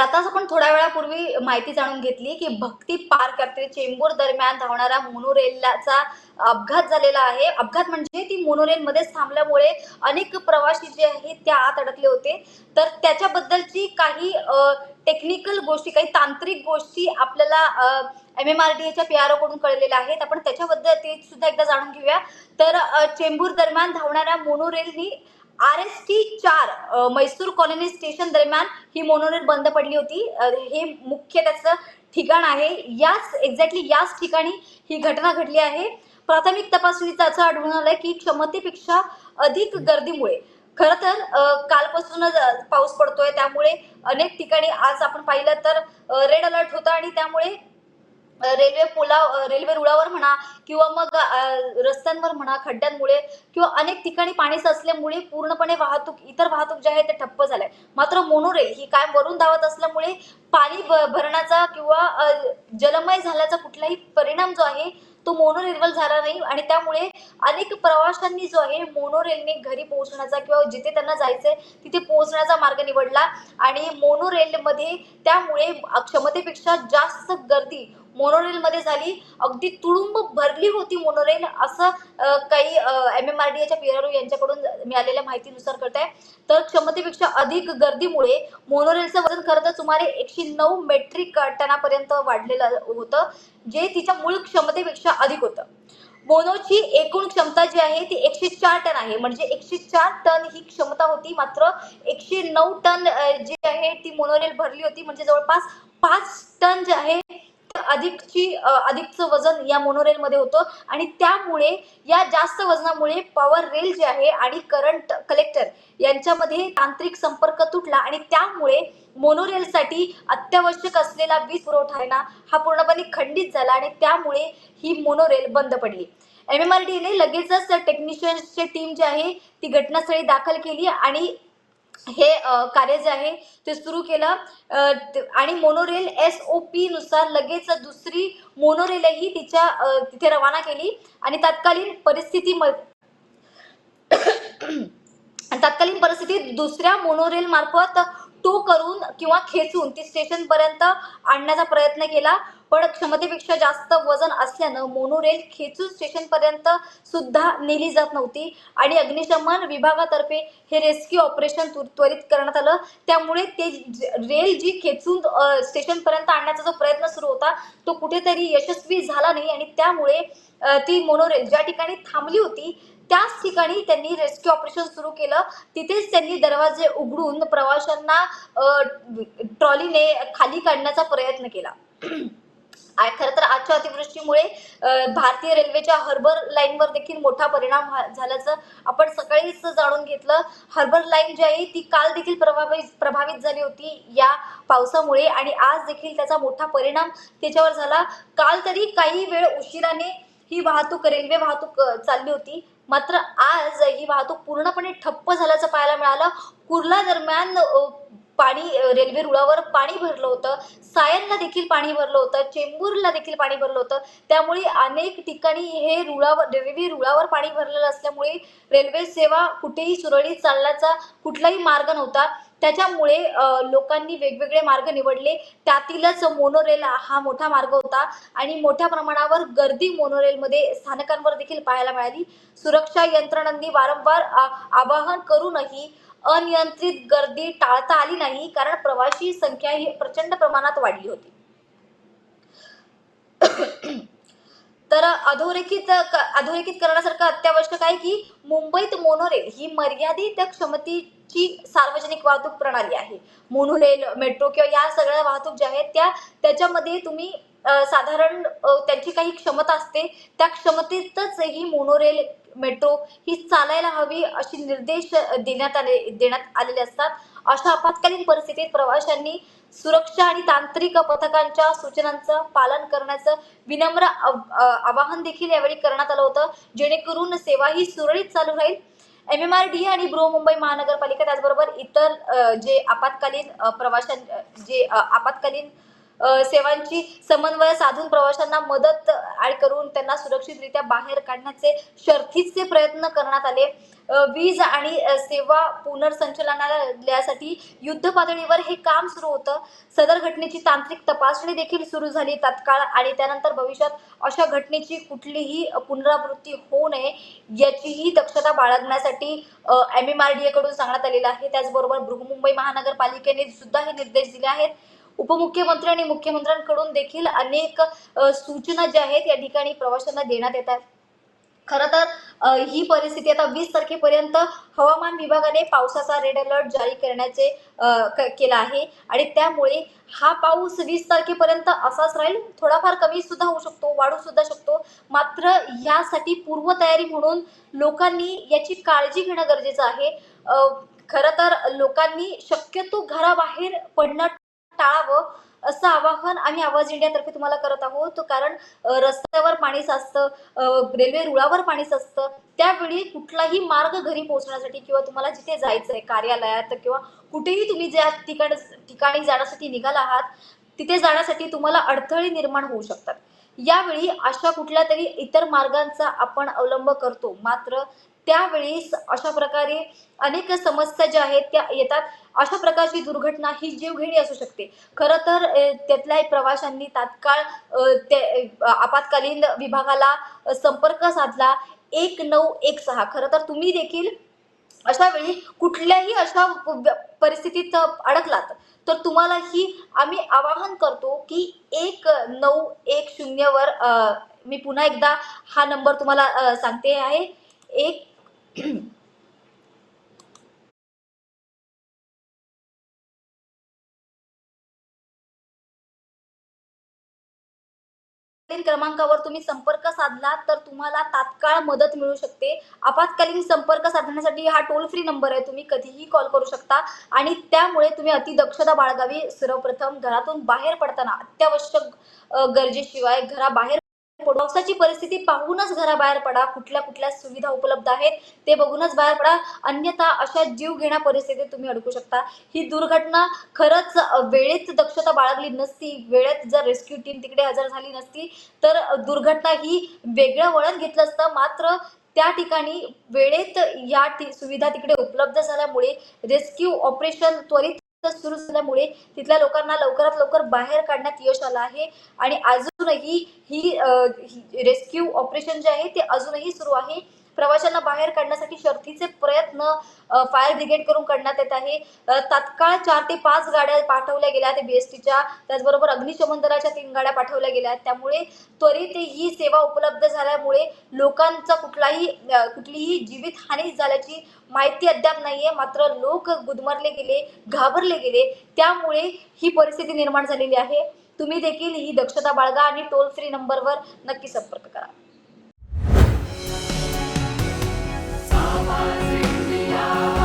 आताच आपण थोड्या वेळापूर्वी माहिती जाणून घेतली की भक्ती पार्क करते चेंबूर दरम्यान धावणाऱ्या मोनोरेलचा अपघात झालेला आहे. अपघात म्हणजे ती मोनोरेल मध्येच थांबल्यामुळे अनेक प्रवासी जे आहेत त्या आत अडकले होते. तर त्याच्याबद्दलची काही टेक्निकल गोष्टी काही तांत्रिक गोष्टी आपल्याला एम एम आर डी एच्या पी आरकडून कळलेल्या आहेत. आपण त्याच्याबद्दल ते सुद्धा एकदा जाणून घेऊया. तर चेंबूर दरम्यान धावणाऱ्या मोनोरेलनी आर एस टी चार मैसूर कॉलनी स्टेशन दरम्यान ही मोनोरेल बंद पडली होती. हे मुख्य त्याचं ठिकाण आहे. याच एक्झॅक्टली याच ठिकाणी ही घटना घडली आहे. प्राथमिक तपासणीत असं आढळून आलंय की क्षमतेपेक्षा अधिक गर्दीमुळे. खरं तर कालपासूनच पाऊस पडतोय. त्यामुळे अनेक ठिकाणी आज आपण पाहिलं तर रेड अलर्ट होता आणि त्यामुळे रेल्वे पुला रेल्वे रुळावर म्हणा किंवा मग रस्त्यांवर म्हणा खड्ड्यांमुळे किंवा अनेक ठिकाणी पाणी साचल्यामुळे पूर्णपणे वाहतूक इतर वाहतूक जे आहे ते ठप्प झालंय. मात्र मोनोरेल ही काय वरून धावत असल्यामुळे पाणी भरण्याचा किंवा जलमय झाल्याचा कुठलाही परिणाम जो आहे तो मोनोरेलवर झाला नाही आणि त्यामुळे अनेक प्रवाशांनी जो आहे मोनोरेलने घरी पोहोचण्याचा किंवा जिथे त्यांना जायचंय तिथे पोहोचण्याचा मार्ग निवडला आणि मोनोरेलमध्ये त्यामुळे क्षमतेपेक्षा जास्त गर्दी मोनोरेलमध्ये झाली. अगदी तुडुंब भरली होती मोनोरेल असं काही एम एम आर डी एच्या पी यांच्याकडून मिळालेल्या माहितीनुसार कळत आहे तर क्षमतेपेक्षा अधिक गर्दीमुळे मोनोरेलचं वजन खरं तर सुमारे एकशे नऊ मेट्रिक टनापर्यंत वाढलेलं होतं जे तिच्या मूळ क्षमतेपेक्षा अधिक होतं. मोनोची एकूण क्षमता जी आहे ती एकशे चार टन आहे. म्हणजे एकशे चार टन ही क्षमता होती मात्र एकशे नऊ टन जी आहे ती मोनोरेल भरली होती. म्हणजे जवळपास पाच टन जे आहे अधिकची अधिकचं वजन या मोनोरेलमध्ये होतं आणि त्यामुळे या जास्त वजनामुळे पॉवर रेल जे आहे आणि करंट कलेक्टर यांच्यामध्ये तांत्रिक संपर्क तुटला आणि त्यामुळे मोनोरेलसाठी अत्यावश्यक असलेला वीज पुरवठा आहे ना हा पूर्णपणे खंडित झाला आणि त्यामुळे ही मोनोरेल बंद पडली. एम एम आर डीने लगेचच टेक्निशियन्सची टीम जी आहे ती घटनास्थळी दाखल केली आणि हे कार्य जे आहे ते सुरू केलं. आणि मोनोरेल एस ओ पी नुसार लगेच दुसरी मोनोरेलही तिच्या तिथे रवाना केली. आणि तत्कालीन परिस्थिती तत्कालीन परिस्थितीत दुसऱ्या मोनोरेल मार्फत तो करून किंवा खेचून ती स्टेशन पर्यंत आणण्याचा प्रयत्न केला. पण क्षमतेपेक्षा जास्त वजन असल्यानं मोनोरेल खेचून स्टेशन पर्यंत सुद्धा नेली जात नव्हती. आणि अग्निशमन विभागातर्फे हे रेस्क्यू ऑपरेशन त्वरित करण्यात आलं. त्यामुळे ते रेल जी खेचून स्टेशन पर्यंत आणण्याचा जो प्रयत्न सुरू होता तो कुठेतरी यशस्वी झाला नाही. आणि त्यामुळे ती मोनोरेल ज्या ठिकाणी थांबली होती त्याच ठिकाणी त्यांनी रेस्क्यू ऑपरेशन सुरू केलं. तिथेच त्यांनी दरवाजे उघडून प्रवाशांना ट्रॉलीने खाली काढण्याचा प्रयत्न केला. आ- खरं तर आजच्या अतिवृष्टीमुळे भारतीय रेल्वेच्या हार्बर लाईनवर देखील मोठा परिणाम झाल्याचं आपण सकाळीच जाणून घेतलं. हार्बर लाईन जी आहे ती काल देखील प्रभावित प्रभावित झाली होती या पावसामुळे आणि आज देखील त्याचा मोठा परिणाम त्याच्यावर झाला. काल तरी काही वेळ उशिराने ही वाहतूक रेल्वे वाहतूक चालली होती. मात्र आज ही वाहतूक पूर्णपणे ठप्प झाल्याचं पाहायला मिळालं. कुर्ला दरम्यान पाणी रेल्वे रुळावर पाणी भरलं होतं. सायनला देखील पाणी भरलं होतं. चेंबूरला देखील पाणी भरलं होतं. त्यामुळे अनेक ठिकाणी हे रुळावर रेल्वे रुळावर पाणी भरलेलं असल्यामुळे रेल्वे सेवा कुठेही सुरळीत चालण्याचा कुठलाही मार्ग नव्हता. त्याच्यामुळे लोकांनी वेगवेगळे मार्ग निवडले. त्यातीलच मोनोरेल हा मोठा मार्ग होता आणि मोठ्या प्रमाणावर गर्दी मोनोरेलमध्ये स्थानकांवर देखील पाहायला मिळाली. सुरक्षा यंत्रणांनी वारंवार आ- आवाहन करूनही अनियंत्रित गर्दी टाळता आली नाही कारण प्रवाशी संख्या ही प्रचंड प्रमाणात वाढली होती. तर अधोरेखित अधोरेखित करण्यासारखं अत्यावश्यक आहे की मुंबईत मोनोरेल ही मर्यादित क्षमतेची सार्वजनिक वाहतूक प्रणाली आहे. मोनोरेल मेट्रो किंवा या सगळ्या वाहतूक ज्या आहेत त्या त्याच्यामध्ये तुम्ही साधारण त्यांची काही क्षमता असते त्या क्षमतेतच ही मोनोरेल मेट्रो ही चालायला हवी अशी निर्देश देण्यात आले देण्यात आलेले असतात. अशा आपत्कालीन परिस्थितीत प्रवाशांनी सुरक्षा आणि तांत्रिक पथकांच्या सूचनांचं पालन करण्याचं विनम्र आवाहन देखील यावेळी करण्यात आलं होतं. जेणेकरून सेवा ही सुरळीत चालू राहील. एम एम आर डी आणि ब्रो मुंबई महानगरपालिका त्याचबरोबर इतर जे आपत्कालीन प्रवाशां जे आपत्कालीन सेवांची समन्वय साधून प्रवाशांना मदत आणि करून त्यांना सुरक्षितरित्या बाहेर काढण्याचे शर्थीचे प्रयत्न करण्यात आले. वीज आणि सेवा पुनर्संचलनालयासाठी युद्ध पातळीवर हे काम सुरू होतं. सदर घटनेची तांत्रिक तपासणी देखील सुरू झाली तात्काळ आणि त्यानंतर भविष्यात अशा घटनेची कुठलीही पुनरावृत्ती होऊ नये याचीही दक्षता बाळगण्यासाठी M M R D A कडून सांगण्यात आलेलं आहे. त्याचबरोबर बृहमुंबई महानगरपालिकेने सुद्धा हे निर्देश दिले आहेत. उपमुख्यमंत्री आणि मुख्यमंत्र्यांकडून देखील अनेक सूचना ज्या आहेत या ठिकाणी प्रवाशांना देण्यात येत आहेत. खरं तर ही परिस्थिती आता वीस तारखेपर्यंत हवामान विभागाने पावसाचा रेड अलर्ट जारी करण्याचे क- केला आहे. आणि त्यामुळे हा पाऊस वीस तारखेपर्यंत असाच राहील. थोडाफार कमी सुद्धा होऊ शकतो वाढू सुद्धा शकतो. मात्र यासाठी पूर्वतयारी म्हणून लोकांनी याची काळजी घेणं गरजेचं आहे. खरं तर लोकांनी शक्यतो घराबाहेर पडणं टाळावं असं आवाहन आम्ही आवाज इंडियातर्फे तुम्हाला करत आहोत. कारण रस्त्यावर पाणी साचतं रेल्वे रुळावर पाणी साचतं त्यावेळी कुठलाही मार्ग घरी पोहोचण्यासाठी किंवा तुम्हाला जिथे जायचं आहे कार्यालयात किंवा कुठेही तुम्ही ज्या ठिकाण ठिकाणी जाण्यासाठी निघाला आहात तिथे जाण्यासाठी तुम्हाला अडथळे निर्माण होऊ शकतात. यावेळी अशा कुठल्या तरी इतर मार्गांचा आपण अवलंब करतो. मात्र त्यावेळी अशा प्रकारे अनेक समस्या ज्या आहेत त्या येतात. अशा प्रकारची दुर्घटना ही जीवघेणी असू शकते. खरं तर त्यातल्या प्रवाशांनी तात्काळ ते आपत्कालीन विभागाला संपर्क साधला. एक नऊ एक सहा. खरं तर तुम्ही देखील अशा वेळी कुठल्याही अशा परिस्थितीत अडकलात तर तुम्हालाही आम्ही आवाहन करतो की एक नऊ एक शून्यवर मी पुन्हा एकदा हा नंबर तुम्हाला सांगते आहे. एक क्रमांकावर तुम्ही संपर्क साधला तर तुम्हाला तात्काळ मदत मिळू शकते. आपत्कालीन संपर्क साधण्यासाठी हा टोल फ्री नंबर आहे तुम्ही कधीही कॉल करू शकता. आणि त्यामुळे तुम्ही अतिदक्षता बाळगावी. सर्वप्रथम घरातून बाहेर पडताना अत्यावश्यक गरजेशिवाय घराबाहेर पावसाची परिस्थिती पाहूनच घराबाहेर पडा. कुठल्या कुठल्या सुविधा उपलब्ध आहेत ते बघूनच बाहेर पडा. अन्यथा अशा जीव घेण्या परिस्थितीत तुम्ही अडकू शकता. ही दुर्घटना खरंच वेळेत दक्षता बाळगली नसती. वेळेत जर रेस्क्यू टीम तिकडे हजर झाली नसती तर दुर्घटना ही वेगळं वळण घेतलं असतं. मात्र त्या ठिकाणी वेळेत या सुविधा तिकडे उपलब्ध झाल्यामुळे रेस्क्यू ऑपरेशन त्वरित सुरू झाल्यामुळे तिथल्या लोकांना लवकरात लवकर बाहेर काढण्यात यश आलं आहे. आणि अजूनही ही रेस्क्यू ऑपरेशन जे आहे ते अजूनही सुरू आहे. प्रवाशांना बाहेर काढण्यासाठी शर्थीचे प्रयत्न फायर ब्रिगेड करून करण्यात येत आहे. तात्काळ चार ते पाच गाड्या पाठवल्या गेल्या आहेत बीएसटीच्या त्याचबरोबर अग्निशमन दलाच्या तीन गाड्या पाठवल्या गेल्या. आहेत त्यामुळे त्वरित ही सेवा उपलब्ध झाल्यामुळे लोकांचा कुठलाही कुठलीही जीवितहानी झाल्याची माहिती अद्याप नाहीये. मात्र लोक गुदमरले गेले घाबरले गेले. त्यामुळे ही परिस्थिती निर्माण झालेली आहे. तुम्ही देखील ही दक्षता बाळगा आणि टोल फ्री नंबरवर नक्की संपर्क करा. Мати, я